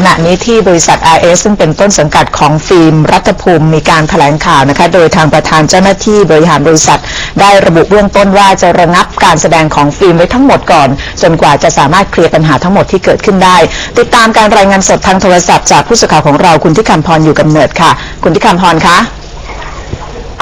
ขณะนี้ที่บริษัท RS ซึ่งเป็นต้นสังกัดของฟิล์มรัฐภูมิมีการแถลงข่าวนะคะ โดยทางประธานเจ้าหน้าที่บริหารบริษัท ได้ระบุเบื้องต้นว่าจะระงับการแสดงของฟิล์มไว้ทั้งหมดก่อน จนกว่าจะสามารถเคลียร์ปัญหาทั้งหมดที่เกิดขึ้นได้ ติดตามการรายงานสดทางโทรศัพท์จากผู้สื่อข่าวของเราคุณที่คำพรอยู่กำเนิดค่ะ คุณที่คำพรคะ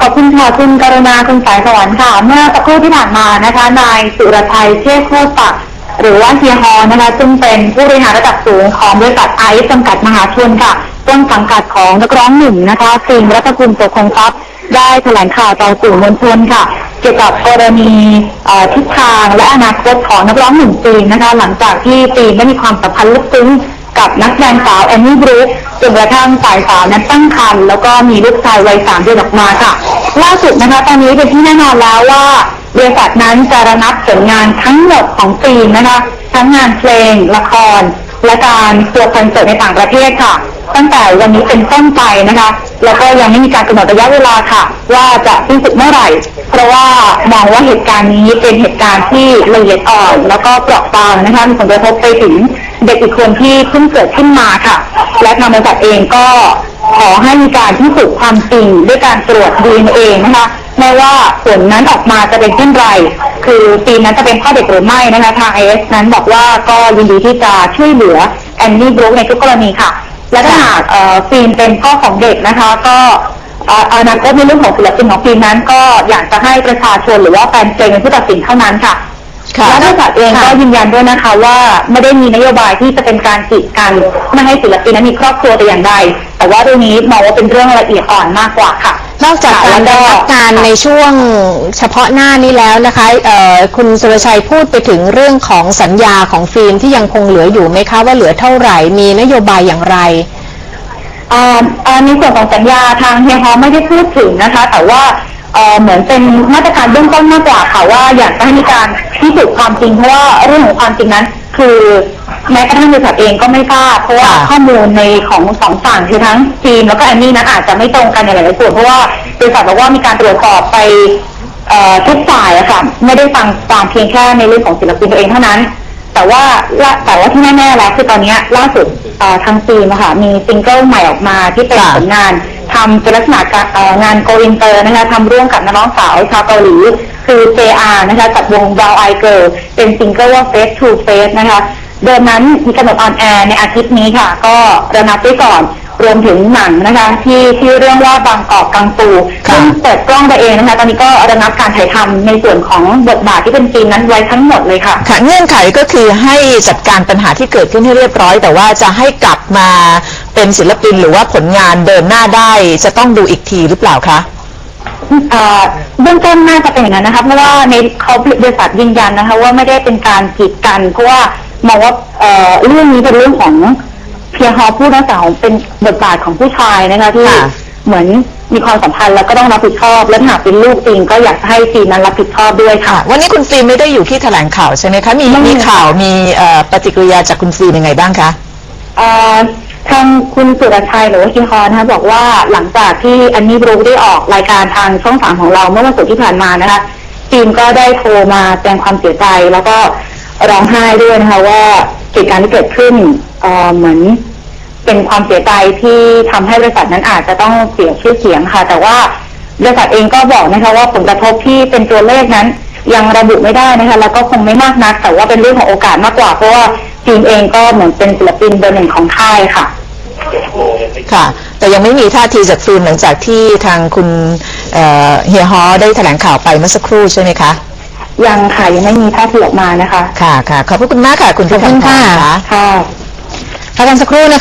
ขอบคุณค่ะคุณกรุณาคุณสายสวรรค์ค่ะ เมื่อสักครู่ที่ผ่านมานะคะ นายสุรชัยเชษโคตรปักดิ์ หรือว่าเฮียฮอนะคะซึ่งเป็นผู้บริหารระดับสูงของบริษัทไอซ์จำกัดมหาชนค่ะ ต้นสังกัดของนักร้องหนึ่งนะคะฟิล์มรัตภูมิโสคงทรัพย์ได้แถลงข่าวต่อสื่อมวลชนค่ะ เกี่ยวกับกรณีทิศทางและอนาคตของนักร้องหนุ่มฟิล์มนะคะ หลังจากที่ฟิล์มได้มีความสัมพันธ์ลึกซึ้งกับนักแสดงสาวแอนนี่บรูคจนกระทั่งฝ่ายสาวนั้นตั้งครรภ์แล้วก็มีลูกชายวัยสามเดือนออกมาค่ะ ล่าสุดนะคะ ตอนนี้เป็นที่แน่นอนแล้วว่า บริษัทนั้นจะระงับผลงานทั้งหมดของฟิล์มนะคะ ทั้งงานเพลง ละคร และการตัวร์คอนเสิร์ตในต่างประเทศค่ะ ตั้งแต่วันนี้เป็นต้นไปนะคะ แล้วก็ยังไม่มีการกำหนดระยะเวลาค่ะ ว่าจะสิ้นสุดเมื่อไหร่ เพราะว่ามองว่าเหตุการณ์นี้เป็นเหตุการณ์ที่ละเอียดอ่อน แล้วก็เปราะบางนะคะมีผลกระทบไปถึงเด็กอีกคนที่เพิ่งเกิดขึ้นมาค่ะ และทางบริษัทเองก็ขอให้มีการพิสูจน์ความจริงด้วยการตรวจ DNA นะคะ ไม่ว่าผลนั้นออกมาจะเป็นเช่นไร คือปีนั้นจะเป็นพ่อเด็กหรือไม่นะคะทางไอเอสนั้นบอกว่าก็ยินดีที่จะช่วยเหลือแอนนี่บรูคในทุกกรณีค่ะ และถ้าหากเอ่อฟิล์มเป็นพ่อของเด็กนะคะ ก็เอ่ออนาคตในเรื่องของศิลปินของฟิล์มนั้น ก็อยากจะให้ประชาชนหรือว่าแฟนเพลงเป็นผู้ตัดสินเท่านั้นค่ะค่ะและบริษัทเองก็ยืนยันด้วยนะคะว่าไม่ได้มีนโยบายที่จะเป็นการกีดกันไม่ให้ศิลปินนั้นมีครอบครัวแต่อย่างใดแต่ว่าเรื่องนี้มองว่าเป็นเรื่องละเอียดอ่อนมากกว่าค่ะ นอกจากการแล้ระวงับการในช่วงเฉพาะหน้านี้แล้วนะคะคุณสุรชัยพูดไปถึงเรื่องของสัญญาของฟิล์มที่ยังคงเหลืออยู่ไหมคะ ว่าเหลือเท่าไหร่มีนโยบายอย่างไรอ่าอ่าในส่วนของสัญญาทางเฮียฮอไม่ได้พูดถึงนะคะ แต่ว่า เอ่อเหมือนเป็นมาตรการเบื้องต้นมากกว่าค่ะว่าอยากจะให้มีการพิสูจน์ความจริงเพราะว่าเรื่องของความจริงนั้น คือแม้กระทั่งบริษัทเองก็ไม่ทราบเพราะว่าค่ะข้อมูลในของสองฝั่งคือทั้งฟิล์มแล้วก็แอนนี่นั้นอาจจะไม่ตรงกันในหลายๆส่วนเพราะว่าบริษัทบอกว่ามีการตรวจสอบไปเอ่อทุกฝ่ายอะค่ะไม่ได้ฟังตามเพียงแค่ในเรื่องของศิลปินตัวเองเท่านั้น แต่ว่าละแต่ว่าที่แน่ๆแล้วคือตอนเนี้ยล่าสุดเอ่อทางฟิล์มอะค่ะมีซิงเกิลใหม่ออกมาที่เป็นค่ะผลงาน ทำเป็นลักษณะการเอ่องานโกอินเตอร์นะคะทำร่วมกับนักร้องสาวชาวเกาหลี คือ JR นะคะกับวง Brown Eye Girl เป็นซิงเกิลว่า Face to Face นะคะเดิมนั้นมีกำหนดออนแอร์ในอาทิตย์นี้ค่ะ ก็ระงับไว้ก่อนรวมถึงหนังนะคะ ที่ที่เรื่องว่าบางกอกกังปูค่ะซึ่งเปิดกล้องไปเองนะคะ ตอนนี้ก็ระงับการถ่ายทำในส่วนของบทบาทที่เป็นจีนนั้นไว้ทั้งหมดเลยค่ะค่ะเงื่อนไขก็คือให้จัดการปัญหาที่เกิดขึ้นให้เรียบร้อย แต่ว่าจะให้กลับมา เป็นศิลปินหรือว่าผลงานเดินหน้าได้ จะต้องดูอีกทีหรือเปล่าคะเอ่อเบื้องต้นน่าจะเป็นอย่างนั้นนะคะเพราะว่าในเขาบริษัทยืนยันนะคะ ว่าไม่ได้เป็นการกีดกันเพราะว่ามองว่าเอ่อเรื่องนี้เป็นเรื่องของเพียงฮอผู้นักสาวเป็นบทบาทของผู้ชายนะคะที่เหมือนมีความสัมพันธ์แล้วก็ต้องรับผิดชอบ และหากเป็นลูกจริงก็อยากให้ทีมนั้นรับผิดชอบด้วยค่ะ วันนี้คุณฟิล์มไม่ได้อยู่ที่แถลงข่าวใช่ไหมคะมีม่มีมีข่าวมีเอ่อปฏิกิริยาจากคุณฟิล์มยังไงบ้างคะ เอ่อ ทางคุณสุรชัยหรือว่าคิงฮอนนะคะบอกว่าหลังจากที่อันนี้บรูได้ออกรายการทางช่องสามของเราเมื่อวันศุกร์ที่ผ่านมานะคะทีมก็ได้โทรมาแสดงความเสียใจ แล้วก็ร้องไห้ด้วยนะคะว่าเหตุการณ์ที่เกิดขึ้นเอ่อเหมือนเป็นความเสียใจที่ทำให้บริษัทนั้นอาจจะต้องเสียชื่อเสียงค่ะ แต่ว่าบริษัทเองก็บอกนะคะว่าผลกระทบที่เป็นตัวเลขนั้น ยังระบุไม่ได้นะคะ แล้วก็คงไม่มากนัก แต่ว่าเป็นเรื่องของโอกาสมากกว่าเพราะว่าทีมเองก็เหมือนเป็นศิลปินเบอร์หนึ่งของค่ายค่ะ ค่ะ แต่ยังไม่มีท่าทีจากฟิล์มหลังจากที่ทางคุณเอ่อเฮียฮอได้แถลงข่าวไปเมื่อสักครู่ใช่ไหมคะยังค่ะยังไม่มีท่าทีออกมานะคะ ค่ะค่ะขอบพระคุณมากค่ะ คุณขอบคุณพิพันธ์ค่ะค่ะค่ะพักกันสักครู่นะคะ